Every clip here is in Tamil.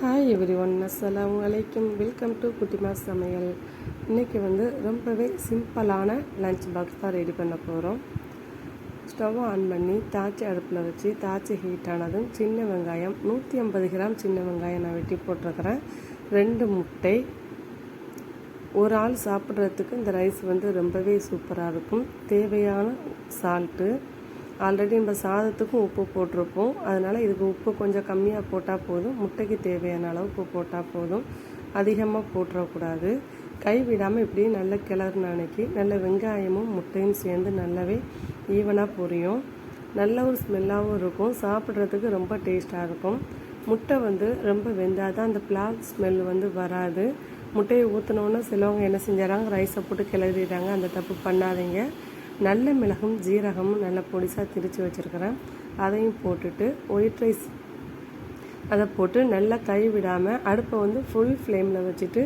ஹாய் எவ்ரி ஒன் அஸ்ஸலாம் வலைக்கும் வெல்கம் டு குட்டிமா சமையல் இன்றைக்கி வந்து ரொம்பவே சிம்பிளான லஞ்ச் பாக்ஸ் தான் ரெடி பண்ண போகிறோம் ஸ்டவ் ஆன் பண்ணி தாச்சி அடுப்பில் வச்சு தாச்சி ஹீட் ஆனதும் சின்ன வெங்காயம் நூற்றி ஐம்பது கிராம் சின்ன வெங்காயம் நான் வெட்டி போட்டிருக்கிறேன். ரெண்டு முட்டை. ஒரு ஆள் சாப்பிட்றதுக்கு இந்த ரைஸ் வந்து ரொம்பவே சூப்பராக இருக்கும். தேவையான சால்ட்டு ஆல்ரெடி நம்ம சாதத்துக்கும் உப்பு போட்டிருப்போம். அதனால் இதுக்கு உப்பு கொஞ்சம் கம்மியாக போட்டால் போதும். முட்டைக்கு தேவையான அளவு உப்பு போட்டால் போதும். அதிகமாக போட்டுறக்கூடாது. கை விடாமல் இப்படியே நல்ல கிளறுன அன்னைக்கு நல்ல வெங்காயமும் முட்டையும் சேர்ந்து நல்லாவே ஈவனாக பொரியும். நல்ல ஒரு ஸ்மெல்லாகவும் இருக்கும். சாப்பிட்றதுக்கு ரொம்ப டேஸ்ட்டாக இருக்கும். முட்டை வந்து ரொம்ப வெந்தால் தான் அந்த பிளாக் ஸ்மெல் வந்து வராது. முட்டையை ஊற்றினோன்னா சிலவங்க என்ன செஞ்சிடறாங்க ரைஸை போட்டு கிளறிடுறாங்க. அந்த தப்பு பண்ணாதீங்க. நல்ல மிளகும் ஜீரகமும் நல்ல பொடிசாக திரித்து வச்சுருக்கிறேன். அதையும் போட்டுட்டு ஒயிட் ரைஸ் அதை போட்டு நல்லா கை விடாமல் அடுப்பை வந்து ஃபுல் ஃப்ளேமில் வச்சுட்டு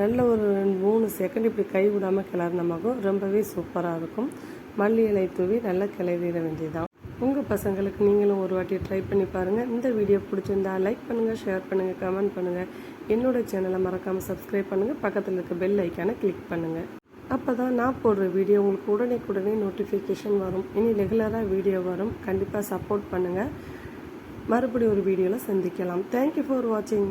நல்ல ஒரு மூணு செகண்ட் இப்படி கை விடாமல் கிளறினமாகும் ரொம்பவே சூப்பராக இருக்கும். மல்லி இலை தூவி நல்லா கிளறிட வேண்டியதான் உங்கள் பசங்களுக்கு நீங்களும் ஒரு வாட்டி ட்ரை பண்ணி பாருங்கள் இந்த வீடியோ பிடிச்சிருந்தா லைக் பண்ணுங்கள் ஷேர் பண்ணுங்கள் கமெண்ட் பண்ணுங்கள் என்னோடய சேனலை மறக்காமல் சப்ஸ்கிரைப் பண்ணுங்கள் பக்கத்தில் இருக்க பெல் ஐக்கானை கிளிக் பண்ணுங்கள் அப்போ தான் நான் போடுற வீடியோ உங்களுக்கு உடனே நோட்டிஃபிகேஷன் வரும். இனி ரெகுலராக வீடியோ வரும். கண்டிப்பாக சப்போர்ட் பண்ணுங்கள் மறுபடியும் ஒரு வீடியோவில் சந்திக்கலாம். தேங்க்யூ ஃபார் வாட்சிங்